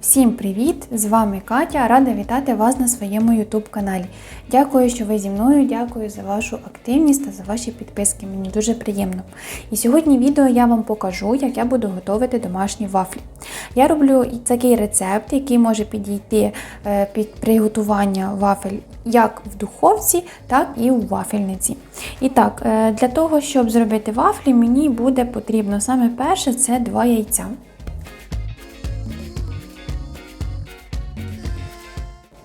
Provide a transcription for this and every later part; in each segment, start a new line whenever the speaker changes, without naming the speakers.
Всім привіт! З вами Катя. Рада вітати вас на своєму YouTube каналі. Дякую, що ви зі мною. Дякую за вашу активність та за ваші підписки. Мені дуже приємно. І сьогодні відео я вам покажу, як я буду готувати домашні вафлі. Я роблю такий рецепт, який може підійти е, під приготування вафель як в духовці, так і у вафельниці. І так, е, для того, щоб зробити вафлі, мені буде потрібно саме перше це два яйця.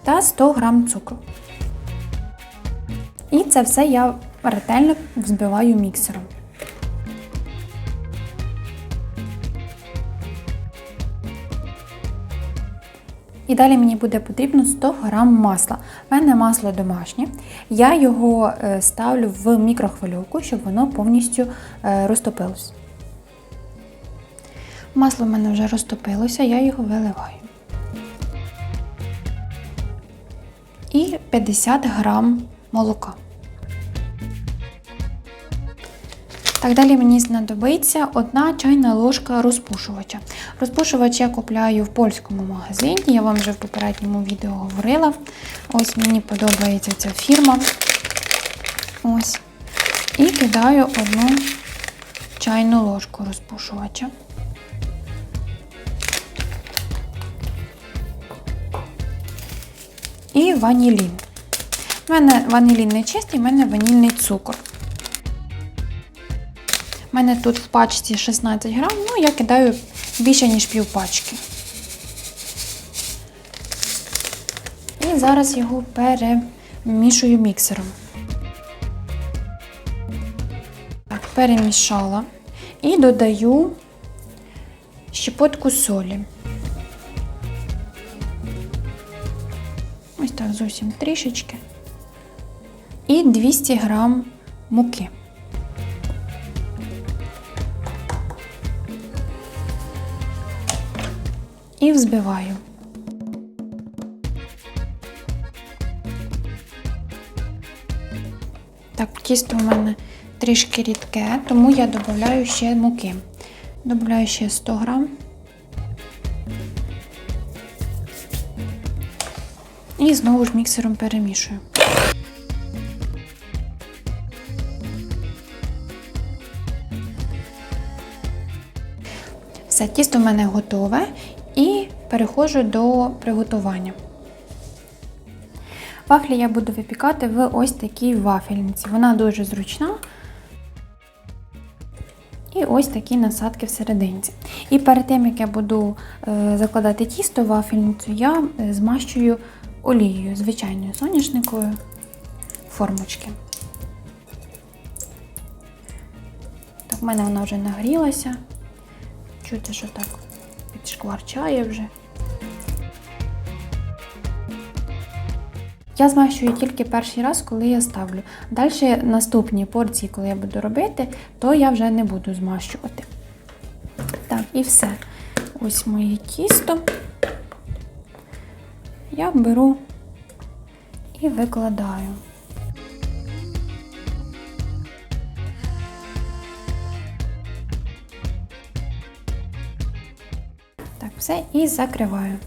Та 100 г цукру. І це все я ретельно взбиваю міксером. І далі мені буде потрібно 100 г масла. У мене масло домашнє. Я його е, ставлю в мікрохвильовку, щоб воно повністю е, розтопилось. Масло в мене вже розтопилося, я його виливаю. І 50 грам молока. Так, далі мені знадобиться одна чайна ложка розпушувача. Розпушувач я купляю в польському магазині, я вам вже в попередньому відео говорила. Ось мені подобається ця фірма. Ось. І кидаю одну чайну ложку розпушувача. І ванілін. У мене ванілін не чистий, у мене ванільний цукор. У мене тут в пачці 16 грам, ну я кидаю більше, ніж пів пачки. І зараз його перемішую міксером. Так, перемішала і додаю щепотку солі. Зовсім трішечки. І 200 грам муки. І взбиваю. Так, тісто у мене трішки рідке, тому я додаю ще муки. Додаю ще 100 грам. І знову ж міксером перемішую. Все, тісто в мене готове і переходжу до приготування. Вафлі я буду випікати в ось такій вафельниці. Вона дуже зручна. І ось такі насадки всерединці. І перед тим, як я буду е, закладати тісто в вафельницю, я е, змащую олією, звичайною соняшниковою формочки. Так, в мене вона вже нагрілася. Чути, що так підшкварчає вже. Я змащую тільки перший раз, коли я ставлю. Далі наступні порції, коли я буду робити, то я вже не буду змащувати. Так, і все. Ось моє тісто. Я беру і викладаю. Так, все і закриваю.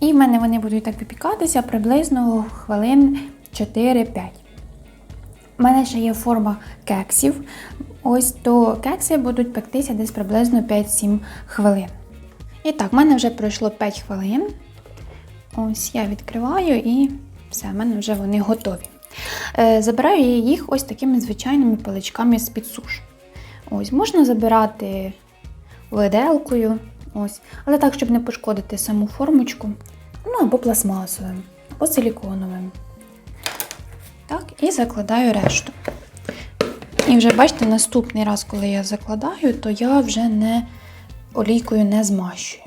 І в мене вони будуть так випікатися приблизно хвилин 4-5. У мене ще є форма кексів. Ось то кекси будуть пектися десь приблизно 5-7 хвилин. І так, в мене вже пройшло 5 хвилин. Ось я відкриваю і все, в мене вже вони готові. Е, забираю їх ось такими звичайними паличками з-під суш. Ось, можна забирати виделкою, ось, але так, щоб не пошкодити саму формочку. Ну, або пластмасовим, або силіконовим. Так, і закладаю решту. І вже бачите, наступний раз, коли я закладаю, то я вже не олійкою не змащую.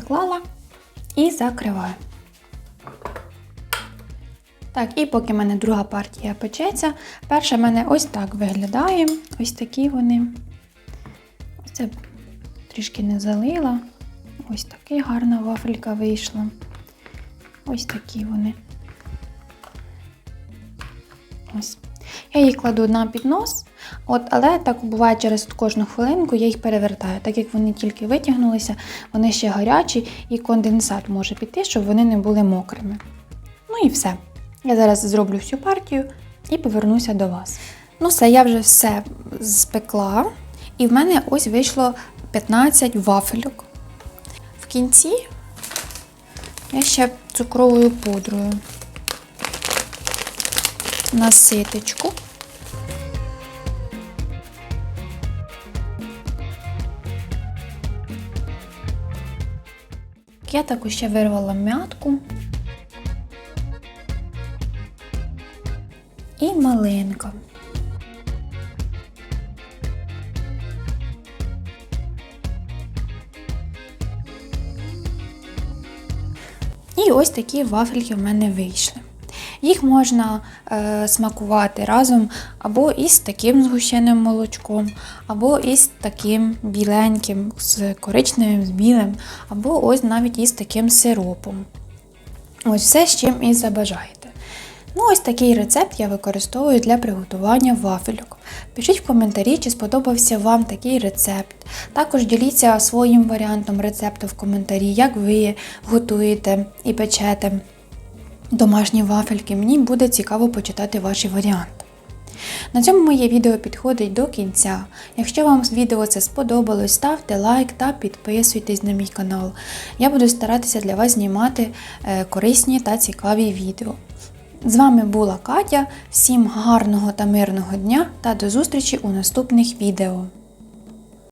Заклала і закриваю. Так, і поки в мене друга партія печеться, перша в мене ось так виглядає. Ось такі вони. Це трішки не залила. Ось така гарна вафелька вийшла. Ось такі вони. Ось. Я їх кладу на піднос, от, але так буває через кожну хвилинку я їх перевертаю. Так як вони тільки витягнулися, вони ще гарячі і конденсат може піти, щоб вони не були мокрими. Ну і все. Я зараз зроблю всю партію і повернуся до вас. Ну все, я вже все спекла, і в мене ось вийшло 15 вафельок. В кінці я ще цукровою пудрою на ситочку. Я також ще вирвала м'ятку. І малинка. І ось такі вафельки в мене вийшли. Їх можна е, смакувати разом або із таким згущеним молочком, або із таким біленьким, з коричневим, з білим, або ось навіть із таким сиропом. Ось все, з чим і забажаєте. Ну, ось такий рецепт я використовую для приготування вафельок. Пишіть в коментарі, чи сподобався вам такий рецепт. Також діліться своїм варіантом рецепту в коментарі, як ви готуєте і печете домашні вафельки. Мені буде цікаво почитати ваші варіанти. На цьому моє відео підходить до кінця. Якщо вам відео це сподобалось, ставте лайк та підписуйтесь на мій канал. Я буду старатися для вас знімати е, корисні та цікаві відео. З вами була Катя. Всім гарного та мирного дня та до зустрічі у наступних відео.